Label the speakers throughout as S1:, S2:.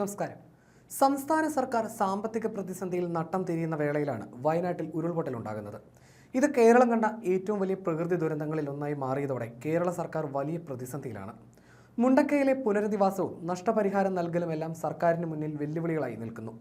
S1: നമസ്കാരം. സംസ്ഥാന സർക്കാർ സാമ്പത്തിക പ്രതിസന്ധിയിൽ നട്ടം തിരിയുന്ന വേളയിലാണ് വയനാട്ടിൽ ഉരുൾപൊട്ടൽ ഉണ്ടാകുന്നത്. ഇത് കേരളം കണ്ട ഏറ്റവും വലിയ പ്രകൃതി ദുരന്തങ്ങളിൽ ഒന്നായി മാറിയതോടെ കേരള സർക്കാർ വലിയ പ്രതിസന്ധിയിലാണ്. മുണ്ടക്കയിലെ പുനരധിവാസവും നഷ്ടപരിഹാരം നൽകലുമെല്ലാം സർക്കാരിന് മുന്നിൽ വെല്ലുവിളികളായി നിൽക്കുന്നു.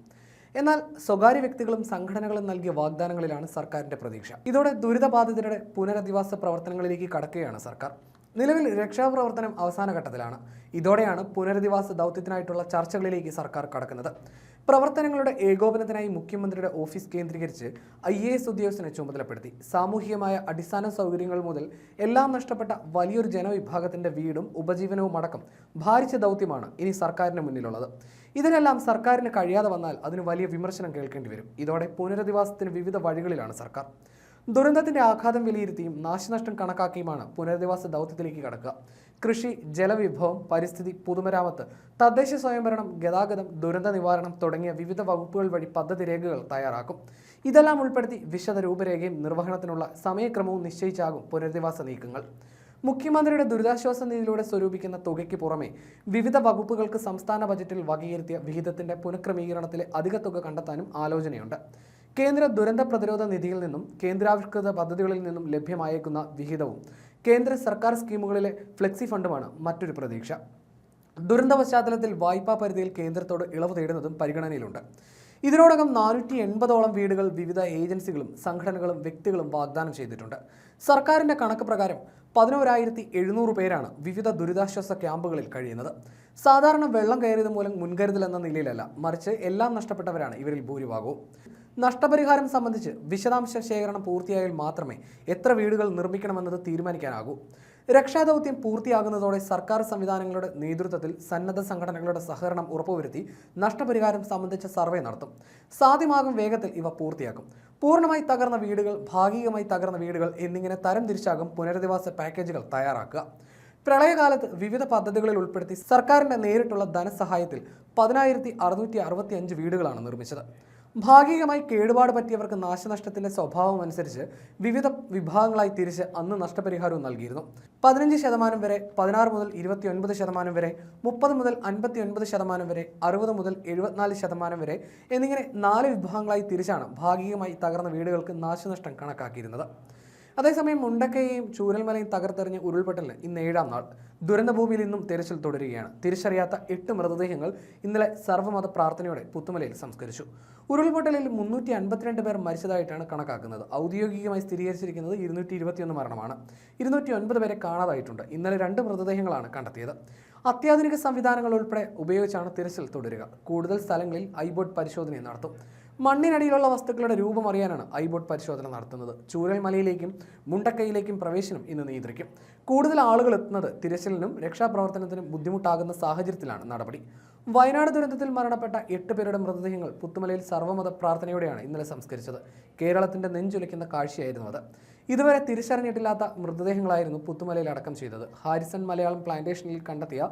S1: എന്നാൽ സ്വകാര്യ വ്യക്തികളും സംഘടനകളും നൽകിയ വാഗ്ദാനങ്ങളിലാണ് സർക്കാരിന്റെ പ്രതീക്ഷ. ഇതോടെ ദുരിതബാധിതരുടെ പുനരധിവാസ പ്രവർത്തനങ്ങളിലേക്ക് കടക്കുകയാണ് സർക്കാർ. നിലവിൽ രക്ഷാപ്രവർത്തനം അവസാന ഘട്ടത്തിലാണ്. ഇതോടെയാണ് പുനരധിവാസ ദൗത്യത്തിനായിട്ടുള്ള ചർച്ചകളിലേക്ക് സർക്കാർ കടക്കുന്നത്. പ്രവർത്തനങ്ങളുടെ ഏകോപനത്തിനായി മുഖ്യമന്ത്രിയുടെ ഓഫീസ് കേന്ദ്രീകരിച്ച് ഐ എ എസ് ഉദ്യോഗസ്ഥനെ ചുമതലപ്പെടുത്തി. സാമൂഹികമായ അടിസ്ഥാന സൗകര്യങ്ങൾ മുതൽ എല്ലാം നഷ്ടപ്പെട്ട വലിയൊരു ജനവിഭാഗത്തിന്റെ വീടും ഉപജീവനവും അടക്കം ഭാരിച്ച ദൗത്യമാണ് ഇനി സർക്കാരിന് മുന്നിലുള്ളത്. ഇതിനെല്ലാം സർക്കാരിന് കഴിയാതെ വന്നാൽ അതിന് വലിയ വിമർശനം കേൾക്കേണ്ടി വരും. ഇതോടെ പുനരധിവാസത്തിന് വിവിധ വഴികളിലാണ് സർക്കാർ. ദുരന്തത്തിന്റെ ആഘാതം വിലയിരുത്തിയും നാശനഷ്ടം കണക്കാക്കിയുമാണ് പുനരധിവാസ ദൗത്യത്തിലേക്ക് കടക്കുക. കൃഷി ജലവിഭവം പരിസ്ഥിതി പൊതുമരാമത്ത് തദ്ദേശ സ്വയംഭരണം ഗതാഗതം ദുരന്ത നിവാരണം തുടങ്ങിയ വിവിധ വകുപ്പുകൾ വഴി പദ്ധതി രേഖകൾ തയ്യാറാക്കും. ഇതെല്ലാം ഉൾപ്പെടുത്തി വിശദ രൂപരേഖയും നിർവഹണത്തിനുള്ള സമയക്രമവും നിശ്ചയിച്ചാകും പുനരധിവാസ നീക്കങ്ങൾ. മുഖ്യമന്ത്രിയുടെ ദുരിതാശ്വാസ നിധിയിലൂടെ സ്വരൂപിക്കുന്ന തുകയ്ക്ക് പുറമെ വിവിധ വകുപ്പുകൾക്ക് സംസ്ഥാന ബജറ്റിൽ വകയിരുത്തിയ വിഹിതത്തിന്റെ പുനഃക്രമീകരണത്തിലെ അധിക തുക കണ്ടെത്താനും ആലോചനയുണ്ട്. കേന്ദ്ര ദുരന്ത പ്രതിരോധ നിധിയിൽ നിന്നും കേന്ദ്രാവിഷ്കൃത പദ്ധതികളിൽ നിന്നും ലഭ്യമായേക്കുന്ന വിഹിതവും കേന്ദ്ര സർക്കാർ സ്കീമുകളിലെ ഫ്ലെക്സി ഫണ്ടുമാണ് മറ്റൊരു പ്രതീക്ഷ. ദുരന്ത പശ്ചാത്തലത്തിൽ വായ്പാ പരിധിയിൽ കേന്ദ്രത്തോട് ഇളവ് തേടുന്നതും പരിഗണനയിലുണ്ട്. ഇതിനോടകം നാനൂറ്റി എൺപതോളം വീടുകൾ വിവിധ ഏജൻസികളും സംഘടനകളും വ്യക്തികളും വാഗ്ദാനം ചെയ്തിട്ടുണ്ട്. സർക്കാരിന്റെ കണക്ക് പ്രകാരം പതിനോരായിരത്തി എഴുന്നൂറ് പേരാണ് വിവിധ ദുരിതാശ്വാസ ക്യാമ്പുകളിൽ കഴിയുന്നത്. സാധാരണ വെള്ളം കയറിയത് മൂലം മുൻകരുതൽ എന്ന നിലയിലല്ല മറിച്ച് എല്ലാം നഷ്ടപ്പെട്ടവരാണ് ഇവരിൽ ഭൂരിഭാഗവും. നഷ്ടപരിഹാരം സംബന്ധിച്ച് വിശദാംശ ശേഖരണം പൂർത്തിയായാൽ മാത്രമേ എത്ര വീടുകൾ നിർമ്മിക്കണമെന്നത് തീരുമാനിക്കാനാകൂ. രക്ഷാദൗത്യം പൂർത്തിയാകുന്നതോടെ സർക്കാർ സംവിധാനങ്ങളുടെ നേതൃത്വത്തിൽ സന്നദ്ധ സംഘടനകളുടെ സഹകരണം ഉറപ്പുവരുത്തി നഷ്ടപരിഹാരം സംബന്ധിച്ച സർവേ നടത്തും. സാധ്യമാകും വേഗത്തിൽ ഇവ പൂർത്തിയാക്കും. പൂർണമായി തകർന്ന വീടുകൾ ഭാഗികമായി തകർന്ന വീടുകൾ എന്നിങ്ങനെ തരം തിരിച്ചാകും പുനരധിവാസ പാക്കേജുകൾ തയ്യാറാക്കുക. പ്രളയകാലത്ത് വിവിധ പദ്ധതികളിൽ ഉൾപ്പെടുത്തി സർക്കാരിന്റെ നേരിട്ടുള്ള ധനസഹായത്തിൽ പതിനായിരത്തി വീടുകളാണ് നിർമ്മിച്ചത്. ഭാഗികമായി കേടുപാട് പറ്റിയവർക്ക് നാശനഷ്ടത്തിന്റെ സ്വഭാവം അനുസരിച്ച് വിവിധ വിഭാഗങ്ങളായി തിരിച്ച് അന്ന് നഷ്ടപരിഹാരവും നൽകിയിരുന്നു. പതിനഞ്ച് ശതമാനം വരെ പതിനാറ് മുതൽ ഇരുപത്തിയൊൻപത് ശതമാനം വരെ മുപ്പത് മുതൽ അൻപത്തി ഒൻപത് ശതമാനം വരെ അറുപത് മുതൽ എഴുപത്തിനാല് ശതമാനം വരെ എന്നിങ്ങനെ നാല് വിഭാഗങ്ങളായി തിരിച്ചാണ് ഭാഗികമായി തകർന്ന വീടുകൾക്ക് നാശനഷ്ടം കണക്കാക്കിയിരുന്നത്. അതേസമയം മുണ്ടക്കയെയും ചൂരൽമലയും തകർത്തെറിഞ്ഞ് ഉരുൾപൊട്ടലിന് ഇന്ന് ഏഴാം നാൾ. ദുരന്തഭൂമിയിൽ നിന്നും തിരച്ചിൽ തുടരുകയാണ്. തിരിച്ചറിയാത്ത എട്ട് മൃതദേഹങ്ങൾ ഇന്നലെ സർവമത പ്രാർത്ഥനയോടെ പുത്തുമലയിൽ സംസ്കരിച്ചു. ഉരുൾപൊട്ടലിൽ മുന്നൂറ്റി അൻപത്തിരണ്ട് പേർ മരിച്ചതായിട്ടാണ് കണക്കാക്കുന്നത്. ഔദ്യോഗികമായി സ്ഥിരീകരിച്ചിരിക്കുന്നത് ഇരുന്നൂറ്റി ഇരുപത്തിയൊന്ന് മരണമാണ്. ഇരുന്നൂറ്റി ഒൻപത് പേരെ കാണാതായിട്ടുണ്ട്. ഇന്നലെ രണ്ട് മൃതദേഹങ്ങളാണ് കണ്ടെത്തിയത്. അത്യാധുനിക സംവിധാനങ്ങൾ ഉൾപ്പെടെ ഉപയോഗിച്ചാണ് തിരച്ചിൽ തുടരുക. കൂടുതൽ സ്ഥലങ്ങളിൽ ഐബോട്ട് പരിശോധന നടത്തും. മണ്ണിനടിയിലുള്ള വസ്തുക്കളുടെ രൂപം അറിയാനാണ് ഐബോട്ട് പരിശോധന നടത്തുന്നത്. ചൂരൽമലയിലേക്കും മുണ്ടക്കൈയിലേക്കും പ്രവേശനം ഇന്ന് നിയന്ത്രിക്കും. കൂടുതൽ ആളുകൾ എത്തുന്നത് തിരച്ചിലിനും രക്ഷാപ്രവർത്തനത്തിനും ബുദ്ധിമുട്ടാകുന്ന സാഹചര്യത്തിലാണ് നടപടി. വയനാട് ദുരന്തത്തിൽ മരണപ്പെട്ട എട്ട് പേരുടെ മൃതദേഹങ്ങൾ പുത്തുമലയിൽ സർവമത പ്രാർത്ഥനയോടെയാണ് ഇന്നലെ സംസ്കരിച്ചത്. കേരളത്തിന്റെ നെഞ്ചുലയ്ക്കുന്ന കാഴ്ചയായിരുന്നു അത്. ഇതുവരെ തിരിച്ചറിഞ്ഞിട്ടില്ലാത്ത മൃതദേഹങ്ങളായിരുന്നു പുത്തുമലയിൽ അടക്കം ചെയ്തത്. ഹാരിസൺ മലയാളം പ്ലാന്റേഷനിൽ കണ്ടെത്തിയ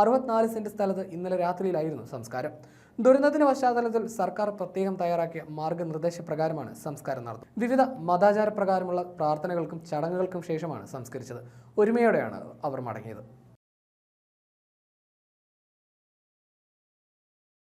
S1: അറുപത്തിനാല് സെന്റ് സ്ഥലത്ത് ഇന്നലെ രാത്രിയിലായിരുന്നു സംസ്കാരം. ദുരന്തത്തിന്റെ പശ്ചാത്തലത്തിൽ സർക്കാർ പ്രത്യേകം തയ്യാറാക്കിയ മാർഗനിർദ്ദേശ പ്രകാരമാണ് സംസ്കാരം നടത്തുന്നത് വിവിധ മതാചാര പ്രകാരമുള്ള പ്രാർത്ഥനകൾക്കും ചടങ്ങുകൾക്കും ശേഷമാണ് സംസ്കരിച്ചത്. ഒരുമയോടെയാണ് അവർ മടങ്ങിയത്.